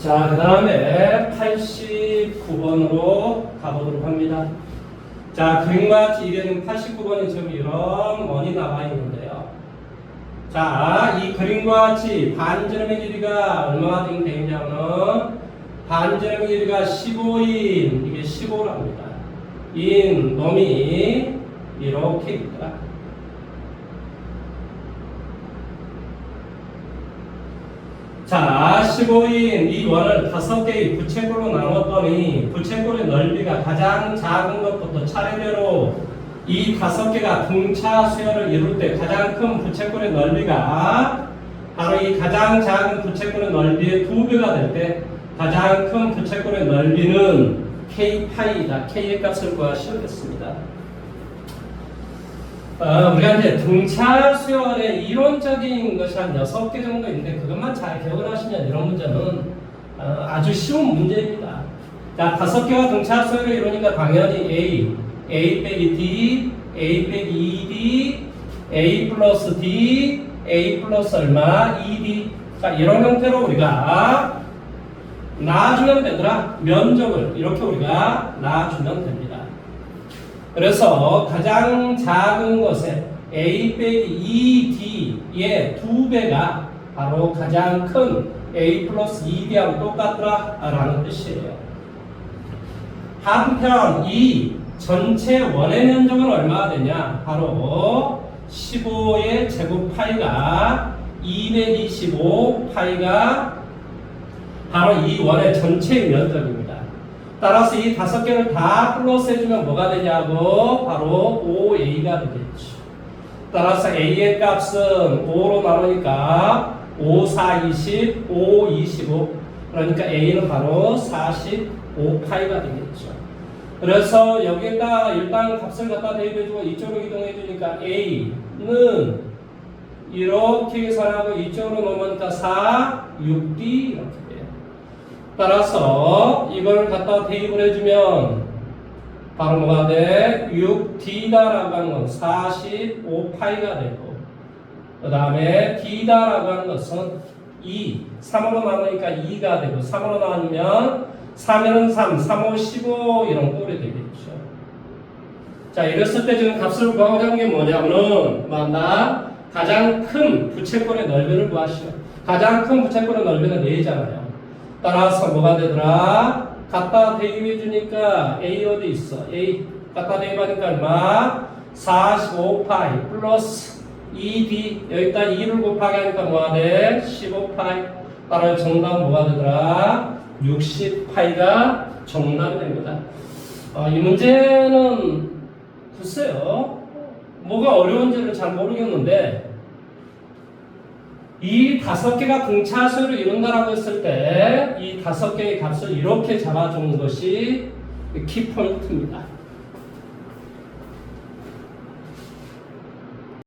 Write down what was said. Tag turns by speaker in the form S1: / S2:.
S1: 자, 그 다음에 89번으로 가보도록 합니다. 자, 같이 이래는 89번에 지금 이런 원이 나와 있는데요. 자, 이 그림과 같이 반지름의 길이가 얼마가 되냐면 반지름의 길이가 15인 이게 15랍니다. 인 놈이 이렇게 있다. 자, 15인 이 원을 다섯 개의 부채꼴로 나눴더니 부채꼴의 넓이가 가장 작은 것부터 차례대로 이 다섯 개가 등차 수열을 이룰 때 가장 큰 부채꼴의 넓이가 바로 이 가장 작은 부채꼴의 넓이의 두 배가 될 때 가장 큰 부채꼴의 넓이는 k 파이다. k의 값을 구하시겠습니다. 어, 우리가 이제 등차 수열의 이론적인 것이 한 6개 정도 있는데 그것만 잘 기억을 하시면 이런 문제는 어, 아주 쉬운 문제입니다. 자, 다섯 개가 등차 수열을 이루니까 당연히 A, A 빼기 D, A 빼기 2D, A 플러스 D, A 플러스 얼마, 2D. 자, 이런 형태로 우리가 놔주면 되더라. 면적을 이렇게 우리가 놔주면 됩니다. 그래서 가장 작은 것에 A 빼기 2D의 두 배가 바로 가장 큰 A 플러스 2D하고 똑같더라 라는 뜻이에요. 한편 이 전체 원의 면적은 얼마가 되냐? 바로 15의 제곱 파이가 225 파이가 바로 이 원의 전체 면적입니다. 따라서 이 다섯 개를 다 플러스 해주면 뭐가 되냐고 바로 5a가 되겠죠. 따라서 a의 값은 5로 나누니까 5, 4, 20, 5, 25 그러니까 a는 바로 45파이가 되겠죠. 그래서 여기에다 일단 값을 갖다 대입해주고 이쪽으로 이동해주니까 a는 이렇게 계산하고 이쪽으로 넘으니까 4, 6d 이렇게. 따라서 이걸 갖다 대입을 해주면 바로 뭐가 돼? 6d다라고 하는 건 45파이가 되고 그 다음에 d다라고 하는 것은 2, 3으로 나누니까 2가 되고 3으로 나누면 3에는 3, 3, 5, 15 이런 꼴이 되겠죠. 자 이랬을 때 지금 값을 구하고자 하는 게 뭐냐면은 맞나? 가장 큰 부채꼴의 넓이를 구하시오. 가장 큰 부채꼴의 넓이는 4잖아요. 따라서 뭐가 되더라? 갖다 대입해 주니까 A 어디 있어? A 갖다 대입하니까 얼마? 45파이 플러스 2D 여기다 2를 곱하게 하니까 뭐가 돼? 15파이 따라 정답 뭐가 되더라? 60파이가 정답이 됩니다. 어, 이 문제는 글쎄요 뭐가 어려운지를 잘 모르겠는데 이 다섯 개가 등차수를 이룬다라고 했을 때 이 다섯 개의 값을 이렇게 잡아주는 것이 키포인트입니다.